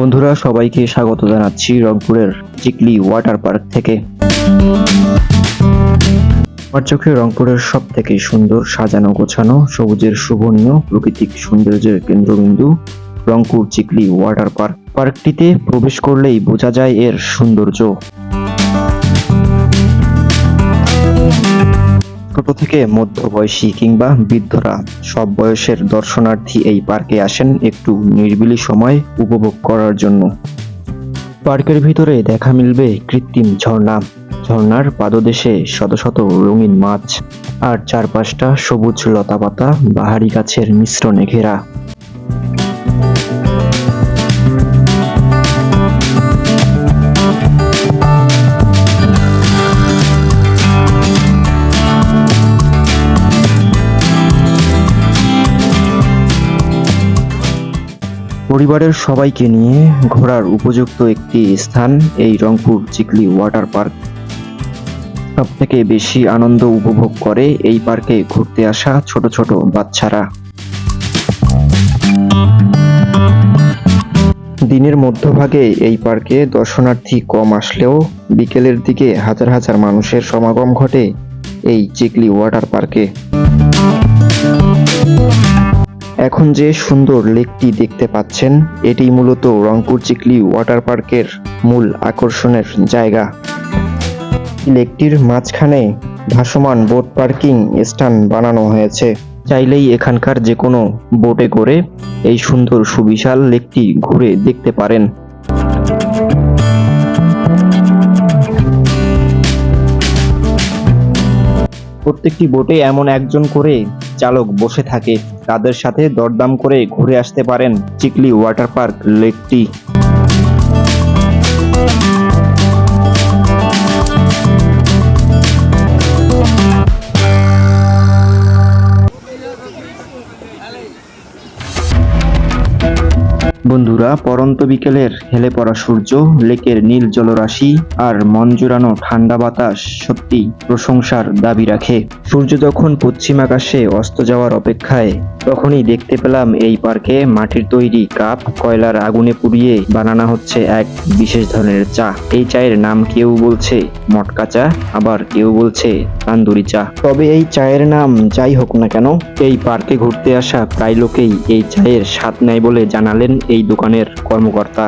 বন্ধুরা, সবাইকে স্বাগত জানাচ্ছি রংপুরের চিকলি ওয়াটার পার্ক থেকে। আমার চোখে রংপুরের সব থেকে সুন্দর সাজানো গোছানো, সবুজের শুভনীয় প্রাকৃতিক সৌন্দর্যের কেন্দ্রবিন্দু রংপুর চিকলি ওয়াটার পার্ক। পার্কটিতে প্রবেশ করলেই বোঝা যায় এর সৌন্দর্য। ছোট থেকে মধ্যবয়সী কিংবা বৃদ্ধরা সব বয়সের দর্শনার্থী এই পার্কে আসেন একটু নির্বিলি সময় উপভোগ করার জন্য। পার্কের ভিতরে দেখা মিলবে কৃত্রিম ঝর্ণা। ঝর্ণার পাদদেশে শত শত রঙিন মাছ আর চারপাশটা সবুজ লতাপাতা, বাহারি গাছের মিশ্রণে ঘেরা। পরিবারের সবাইকে নিয়ে ঘোরার উপযুক্ত একটি স্থান এই রংপুর চিকলি ওয়াটার পার্ক। সব থেকে বেশি আনন্দ উপভোগ করে এই পার্কে ঘুরতে আসা ছোট ছোট বাচ্চারা। দিনের মধ্যভাগে এই পার্কে দর্শনার্থী কম আসলেও বিকেলের দিকে হাজার হাজার মানুষের সমাগম ঘটে এই চিকলি ওয়াটার পার্কে। এখন যে সুন্দর লেকটি দেখতে পাচ্ছেন, এটি মূলত রংপুর চিকলি ওয়াটার পার্কের মূল আকর্ষণের জায়গা। লেকটির মাঝখানে ভাসমান বোট পার্কিং স্থান বানানো হয়েছে। চাইলেই এখানকার যে কোনো বোটে করে এই সুন্দর সুবিশাল লেকটি ঘুরে দেখতে পারেন। প্রত্যেকটি বোটে এমন একজন করে চালক বসে থাকে। তাদের সাথে দরদাম করে ঘুরে আসতে পারেন চিকলি ওয়াটার পার্ক লেকটি। বন্ধুরা, পরন্ত বিকেলের হেলে পড়া সূর্য, লেকের নীল জলরাশি আর মন জুড়ানো ঠান্ডা বাতাস সত্যি প্রশংসার দাবি রাখে। সূর্য যখন পশ্চিম আকাশে অস্ত যাওয়ার অপেক্ষায়, তখনই দেখতে পেলাম এই পার্কে মাটির তৈরি কাপ, কয়লার আগুনে পুড়িয়ে বানানো হচ্ছে এক বিশেষ ধরনের চা। এই চায়ের নাম কেউ বলছে মটকা চা, আবার কেউ বলছে তান্দুরি চা। তবে এই চায়ের নাম যাই হোক না কেন, এই পার্কে ঘুরতে আসা প্রায় লোকেই এই চায়ের স্বাদ নেয় বলে জানালেন এই দোকানের কর্মকর্তা